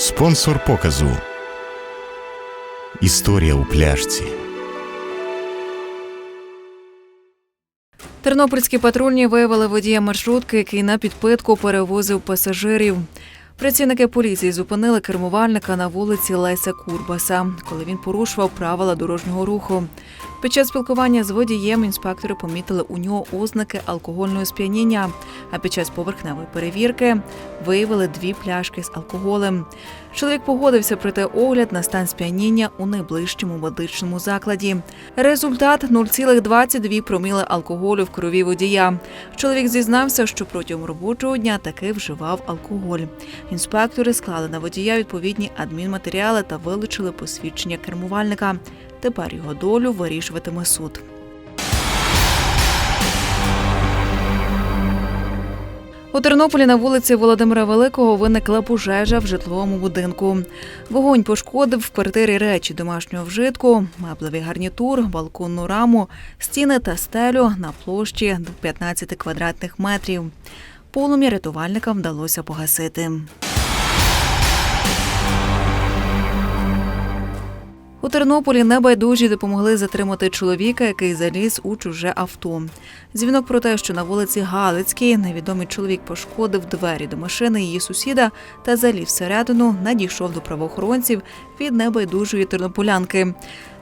Спонсор показу. Історія у пляшці. Тернопільські патрульні виявили водія маршрутки, який на підпитку перевозив пасажирів. Працівники поліції зупинили кермувальника на вулиці Леся Курбаса, коли він порушував правила дорожнього руху. Під час спілкування з водієм інспектори помітили у нього ознаки алкогольного сп'яніння. А під час поверхневої перевірки виявили дві пляшки з алкоголем. Чоловік погодився пройти огляд на стан сп'яніння у найближчому медичному закладі. Результат 0,22 проміли алкоголю в крові водія. Чоловік зізнався, що протягом робочого дня таки вживав алкоголь. Інспектори склали на водія відповідні адмінматеріали та вилучили посвідчення кермувальника. Тепер його долю вирішуватиме суд. У Тернополі на вулиці Володимира Великого виникла пожежа в житловому будинку. Вогонь пошкодив в квартирі речі домашнього вжитку, меблевий гарнітур, балконну раму, стіни та стелю на площі до 15 квадратних метрів. Полум'я рятувальникам вдалося погасити. У Тернополі небайдужі допомогли затримати чоловіка, який заліз у чуже авто. Дзвінок про те, що на вулиці Галицькій невідомий чоловік пошкодив двері до машини її сусіда та заліз всередину, надійшов до правоохоронців від небайдужої тернополянки.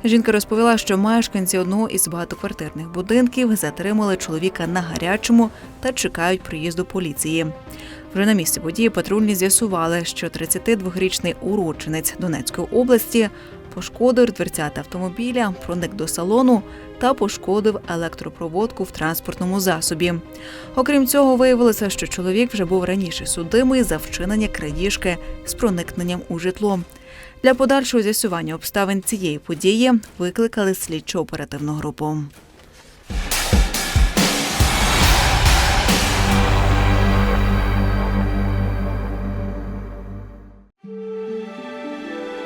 Жінка розповіла, що мешканці одного із багатоквартирних будинків затримали чоловіка на гарячому та чекають приїзду поліції. Вже на місці події патрульні з'ясували, що 32-річний уродженець Донецької області пошкодив дверцята автомобіля, проник до салону та пошкодив електропроводку в транспортному засобі. Окрім цього, виявилося, що чоловік вже був раніше судимий за вчинення крадіжки з проникненням у житло. Для подальшого з'ясування обставин цієї події викликали слідчо-оперативну групу.